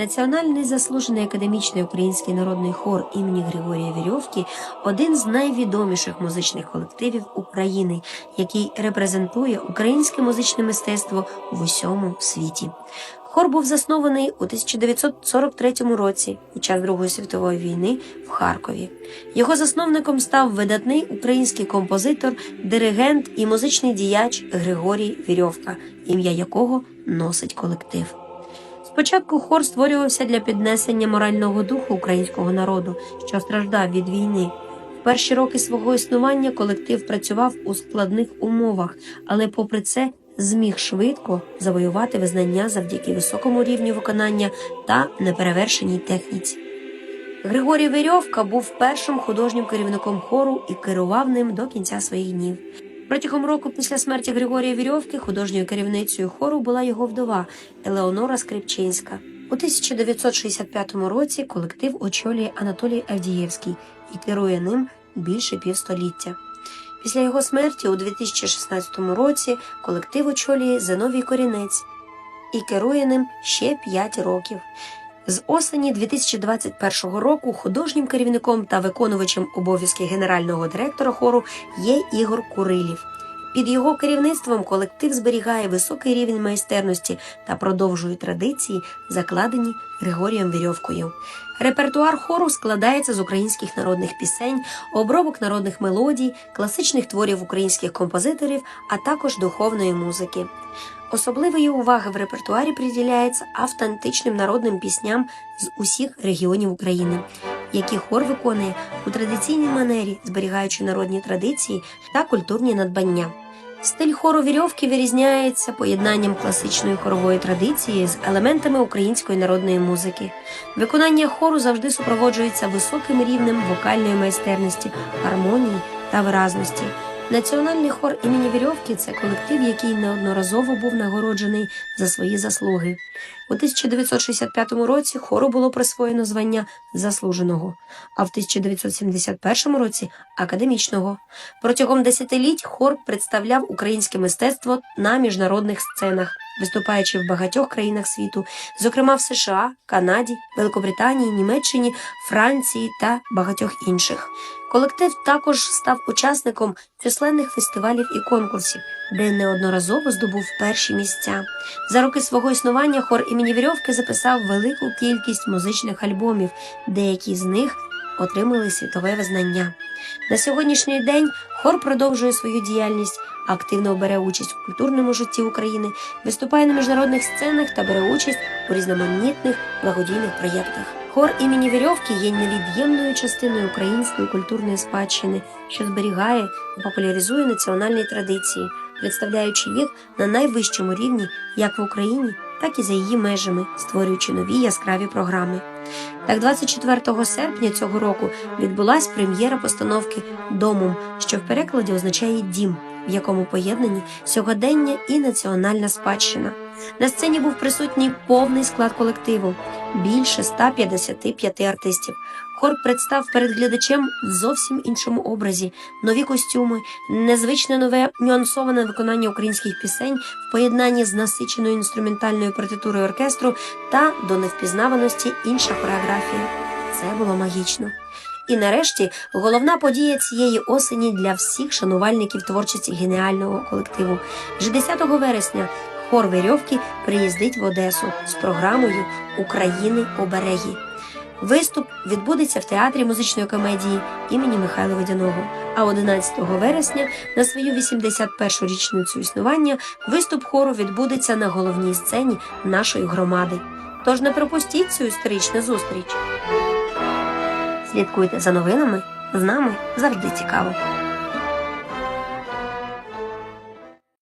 Національний заслужений академічний український народний хор імені Григорія Вірьовки один з найвідоміших музичних колективів України, який репрезентує українське музичне мистецтво в усьому світі. Хор був заснований у 1943 році під час Другої світової війни в Харкові. Його засновником став видатний український композитор, диригент і музичний діяч Григорій Вірьовка, ім'я якого носить колектив. Спочатку хор створювався для піднесення морального духу українського народу, що страждав від війни. В перші роки свого існування колектив працював у складних умовах, але, попри це, зміг швидко завоювати визнання завдяки високому рівню виконання та неперевершеній техніці. Григорій Вирьовка був першим художнім керівником хору і керував ним до кінця своїх днів. Протягом року після смерті Григорія Вірьовки художньою керівницею хору була його вдова Елеонора Скрипчинська. У 1965 році колектив очолює Анатолій Авдієвський і керує ним більше півстоліття. Після його смерті у 2016 році колектив очолює Зиновій Корінець і керує ним ще 5 років. З осені 2021 року художнім керівником та виконувачем обов'язків генерального директора хору є Ігор Курилів. Під його керівництвом колектив зберігає високий рівень майстерності та продовжує традиції, закладені Григорієм Вірьовкою. Репертуар хору складається з українських народних пісень, обробок народних мелодій, класичних творів українських композиторів, а також духовної музики. Особливої уваги в репертуарі приділяється автентичним народним пісням з усіх регіонів України, які хор виконує у традиційній манері, зберігаючи народні традиції та культурні надбання. Стиль хору вірьовки вирізняється поєднанням класичної хорової традиції з елементами української народної музики. Виконання хору завжди супроводжується високим рівнем вокальної майстерності, гармонії та виразності. Національний хор імені Вірьовки це колектив, який неодноразово був нагороджений за свої заслуги. У 1965 році хору було присвоєно звання заслуженого, а в 1971 році академічного. Протягом десятиліть хор представляв українське мистецтво на міжнародних сценах, виступаючи в багатьох країнах світу, зокрема в США, Канаді, Великобританії, Німеччині, Франції та багатьох інших. Колектив також став учасником численних фестивалів і конкурсів, де неодноразово здобув перші місця. За роки свого існування хор імені Вірьовки записав велику кількість музичних альбомів, деякі з них отримали світове визнання. На сьогоднішній день хор продовжує свою діяльність, активно бере участь у культурному житті України, виступає на міжнародних сценах та бере участь у різноманітних благодійних проєктах. Хор імені Вірьовки є невід'ємною частиною української культурної спадщини, що зберігає і популяризує національні традиції, представляючи їх на найвищому рівні як в Україні, так і за її межами, створюючи нові яскраві програми. Так, 24 серпня цього року відбулась прем'єра постановки Домом, що в перекладі означає дім, в якому поєднані сьогодення і національна спадщина. На сцені був присутній повний склад колективу більше 155 артистів. Хор представ перед глядачем в зовсім іншому образі, нові костюми, незвичне нове нюансоване виконання українських пісень в поєднанні з насиченою інструментальною партитурою оркестру та до невпізнаваності інша хореографія. Це було магічно. І нарешті головна подія цієї осені для всіх шанувальників творчості геніального колективу. Вже 10 вересня хор Вирьовки приїздить в Одесу з програмою України обереги. Виступ відбудеться в театрі музичної комедії імені Михайла Водяного. А 11 вересня на свою 81-ю річницю існування виступ хору відбудеться на головній сцені нашої громади. Тож не пропустіть цю історичну зустріч. Слідкуйте за новинами. З нами завжди цікаво.